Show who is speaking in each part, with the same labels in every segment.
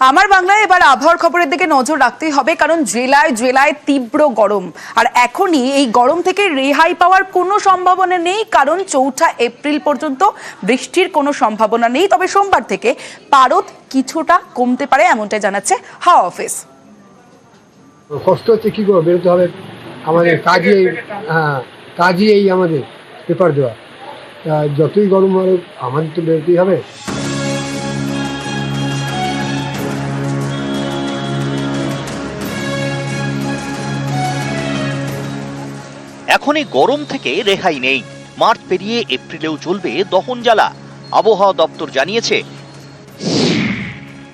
Speaker 1: আমার বাংলায় এবার আবহাওয়ার খবরের দিকে নজর রাখতেই হবে, কারণ জেলায় জেলায় তীব্র গরম। আর এখনই এই গরম থেকে রেহাই পাওয়ার কোনো সম্ভাবনা নেই, কারণ চৌঠা এপ্রিল পর্যন্ত বৃষ্টির কোনো সম্ভাবনা নেই। তবে সোমবার থেকে পারদ কিছুটা কমতে পারে, এমনটাই জানাচ্ছে হাওয়া অফিস।
Speaker 2: কষ্ট হচ্ছে কী করে বেরোতে হবে আমাদের কাজই হ্যাঁ কাজই এই আমাদের পেপার দেওয়া। যতই গরম হবে আমাদের তো বেরোতেই হবে।
Speaker 3: এখন এই গরম থেকে রেহাই নেই। মার্চ পেরিয়ে এপ্রিলেও চলবে দহন জ্বালা। আবহাওয়া দপ্তর জানিয়েছে,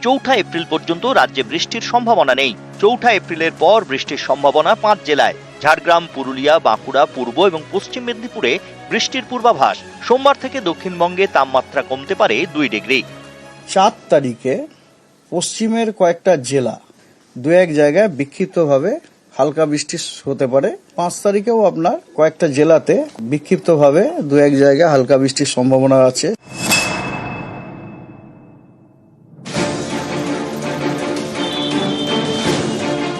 Speaker 3: চৌঠা এপ্রিল পর্যন্ত রাজ্যে বৃষ্টির সম্ভাবনা নেই। চৌঠা এপ্রিলের পর বৃষ্টির সম্ভাবনা পাঁচ জেলায়। ঝাড়গ্রাম, পুরুলিয়া, বাঁকুড়া, পূর্ব এবং পশ্চিম মেদিনীপুরে বৃষ্টির পূর্বাভাস। সোমবার থেকে দক্ষিণবঙ্গে তাপমাত্রা কমতে পারে দুই ডিগ্রি।
Speaker 4: চার তারিখে পশ্চিমের কয়েকটা জেলা দু এক জায়গায় বিক্ষিপ্তভাবে হালকা বৃষ্টি হতে পারে। পাঁচ তারিখেও আপনার কয়েকটা জেলাতে বিক্ষিপ্তভাবে দু এক জায়গায় হালকা বৃষ্টির সম্ভাবনা আছে।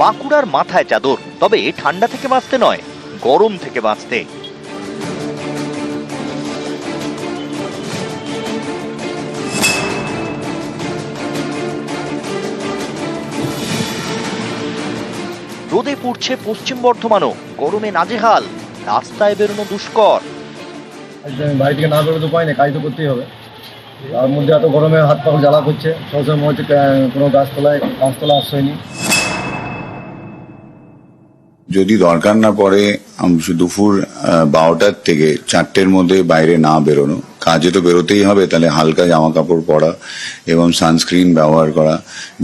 Speaker 3: বাঁকুড়ার মাথায় চাদর, তবে ঠান্ডা থেকে বাঁচতে নয়, গরম থেকে বাঁচতে। রোদে পড়ছে পশ্চিম বর্ধমানও। গরমে নাজেহাল, রাস্তায় বেরোনো দুষ্কর।
Speaker 5: আমি বাড়ি থেকে না বেরোতে উপায় নেই কাজ তো করতেই হবে। তার মধ্যে এত গরমে হাত পা জ্বালা করছে সবসময় মনে হচ্ছে কোনো গাছতলায়, গাছতলা আশ্রয় নিই।
Speaker 6: যদি দরকার না পড়ে দুপুর বারোটার থেকে চারটের মধ্যে বাইরে না বেরোনো। কাজে তো বেরোতেই হবে, তাহলে হালকা জামা কাপড় পরা এবং সানস্ক্রিন ব্যবহার করা।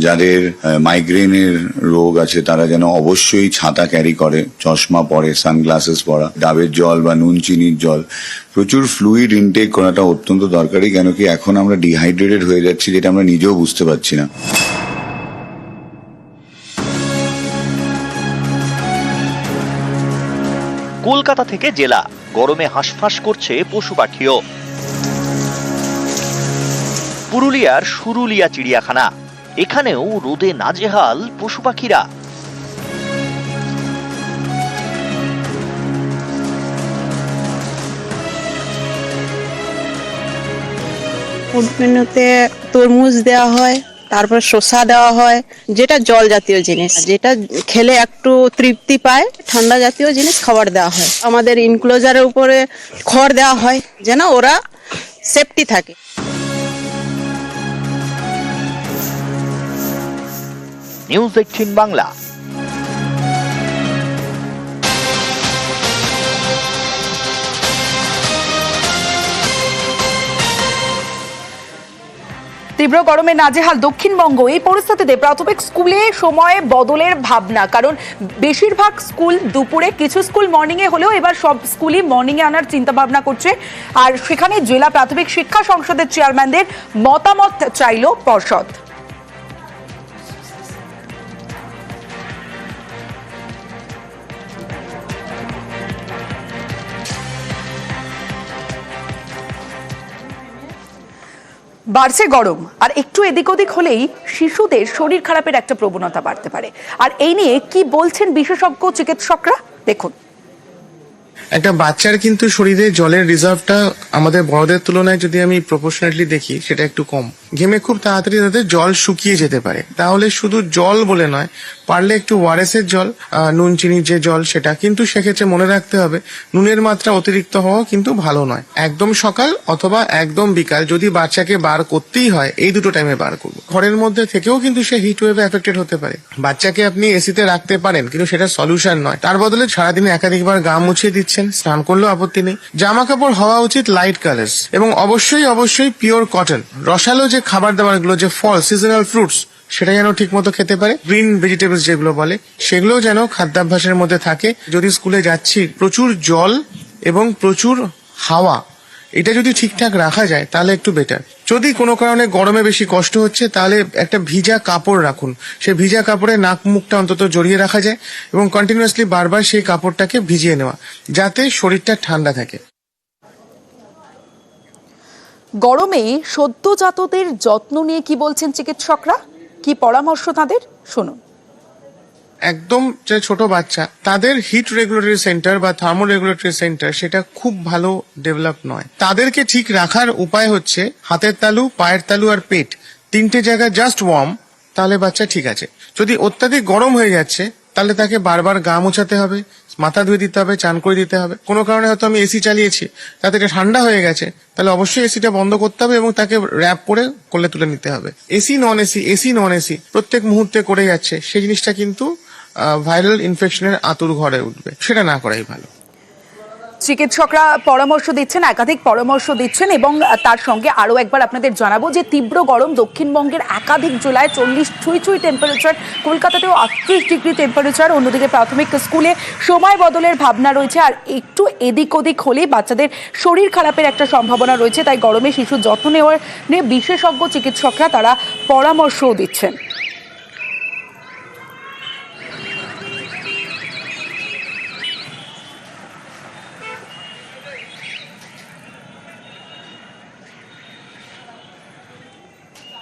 Speaker 6: যাদের মাইগ্রেনের রোগ আছে, তারা যেন অবশ্যই ছাতা ক্যারি করে, চশমা পরে সানগ্লাসেস পরা, ডাবের জল বা নুন চিনির জল। প্রচুর ফ্লুইড ইনটেক করাটা অত্যন্ত দরকারি কেন কি এখন আমরা ডিহাইড্রেটেড হয়ে যাচ্ছি, যেটা আমরা নিজেও বুঝতে পারছি না।
Speaker 3: কলকাতা থেকে জেলা। গরমে হাঁসফাঁস করছে পশু পাখিও। পুরুলিয়ার সুরুলিয়া চিড়িয়াখানা। এখানেও রোদে নাজেহাল পশু পাখিরা।
Speaker 7: তরমুজ দেওয়া হয়। তারপর শসা দেওয়া হয়, যেটা জল জাতীয় জিনিস। যেটা খেলে একটু তৃপ্তি পায়, ঠান্ডা জাতীয় জিনিস খাবার দেওয়া হয়। আমাদের ইনক্লোজারের উপরে খড় দেওয়া হয়, যেন ওরা সেফটি থাকে।
Speaker 3: নিউজ এইটিন বাংলা
Speaker 1: তীব্র গরমে নাজেহাল দক্ষিণবঙ্গ। এই পরিস্থিতিতে প্রাথমিক স্কুলে সময়ে বদলের ভাবনা, কারণ বেশিরভাগ স্কুল দুপুরে, কিছু স্কুল মর্নিংয়ে হলেও এবার সব স্কুলই মর্নিংয়ে আনার চিন্তা ভাবনা করছে। আর সেখানে জেলা প্রাথমিক শিক্ষা সংসদের চেয়ারম্যানদের মতামত চাইল পর্ষদ। বাড়ছে গরম। আর একটু এদিক ওদিক হলেই শিশুদের শরীর খারাপের একটা প্রবণতা বাড়তে পারে। আর এই নিয়ে কি বলছেন বিশেষজ্ঞ চিকিৎসকরা? দেখুন।
Speaker 8: একটা বাচ্চার কিন্তু শরীরে জলের রিজার্ভটা আমাদের বড়দের তুলনায় যদি আমি প্রপোর্শনেটলি দেখি, সেটা একটু কম। ঘেমে খুব তাড়াতাড়ি তাদের জল শুকিয়ে যেতে পারে। তাহলে শুধু জল বলে নয়, পারলে একটু ওয়ারেস এর জল নুন চিনির যে জল সেটা, কিন্তু সেক্ষেত্রে মনে রাখতে হবে, নুনের মাত্রা অতিরিক্ত হওয়া কিন্তু ভালো নয়। একদম সকাল অথবা একদম বিকাল যদি বাচ্চাকে বার করতেই হয়, এই দুটো টাইমে বার করব। ঘরের মধ্যে থেকেও কিন্তু সে হিট ওয়েভে এফেক্টেড হতে পারে। বাচ্চাকে আপনি এসিতে রাখতে পারেন, কিন্তু সেটা সলিউশন নয়। তার বদলে সারাদিনে একাধিকবার গা মুছিয়ে দিচ্ছেন, স্নান করলেও আপত্তি নেই। জামা কাপড় হওয়া উচিত লাইট কালার্স এবং অবশ্যই অবশ্যই পিওর কটন রসালো যে খাবার দাবারগুলো যে ফল সিজনাল ফ্রুটস সেটা যেন ঠিক মতো খেতে পারে। গ্রিন ভেজিটেবলস যেগুলো বলে, সেগুলো যেন খাদ্যাভ্যাসের মধ্যে থাকে। যদি স্কুলে যাচ্ছি, প্রচুর জল এবং প্রচুর হাওয়া, এটা যদি ঠিকঠাক রাখা যায়, তাহলে একটু বেটার যদি কোনো কারণে গরমে বেশি কষ্ট হচ্ছে, তাহলে একটা ভিজা কাপড় রাখুন। সেই ভিজা কাপড়ে নাক মুখটা অন্তত জড়িয়ে রাখা যায় এবং কন্টিনিউয়াসলি বারবার সেই কাপড়টাকে ভিজিয়ে নেওয়া, যাতে শরীরটা ঠান্ডা থাকে।
Speaker 1: গরমে সদ্যজাতদের যত্ন নিয়ে কি বলছেন চিকিৎসকরা? কি পরামর্শ তাদের? শুনুন।
Speaker 8: একদম যে ছোট বাচ্চা, তাদের হিট রেগুলেটরি সেন্টার বা থার্মো রেগুলেটরি সেন্টার সেটা খুব ভালো ডেভেলপ নয়। তাদেরকে ঠিক রাখার উপায় হচ্ছে হাতের তালু, পায়ের তালু আর পেট, তিনটে জায়গা জাস্ট ওয়ার্ম তাহলে বাচ্চা ঠিক আছে। যদি অত্যাধিক গরম হয়ে যাচ্ছে তাহলে তাকে বারবার গা মোছাতে হবে, মাথা ধুয়ে দিতে হবে, চান করে দিতে হবে। কোনো কারণে হয়তো আমি এসি চালিয়েছি, তাতে এটা ঠান্ডা হয়ে গেছে। তাহলে অবশ্যই এসিটা বন্ধ করতে হবে এবং তাকে র্যাপ করে কোলে তুলে নিতে হবে। AC non AC AC non AC, প্রত্যেক মুহূর্তে করে যাচ্ছে। সেই জিনিসটা কিন্তু ভাইরাল ইনফেকশনের আতুর ঘরে উঠবে। সেটা না করাই ভালো।
Speaker 1: চিকিৎসকরা পরামর্শ দিচ্ছেন, একাধিক পরামর্শ দিচ্ছেন এবং তার সঙ্গে আরও একবার আপনাদের জানাব যে তীব্র গরম দক্ষিণবঙ্গের একাধিক জেলায় চল্লিশ ছুঁই ছুঁই টেম্পারেচার কলকাতাতেও আটত্রিশ ডিগ্রি টেম্পারেচার অন্যদিকে প্রাথমিক স্কুলে সময় বদলের ভাবনা রয়েছে আর একটু এদিক ওদিক হলেই বাচ্চাদের শরীর খারাপের একটা সম্ভাবনা রয়েছে, তাই গরমে শিশুর যত্ন নেওয়ার নিয়ে বিশেষজ্ঞ চিকিৎসকরা তারা পরামর্শও দিচ্ছেন।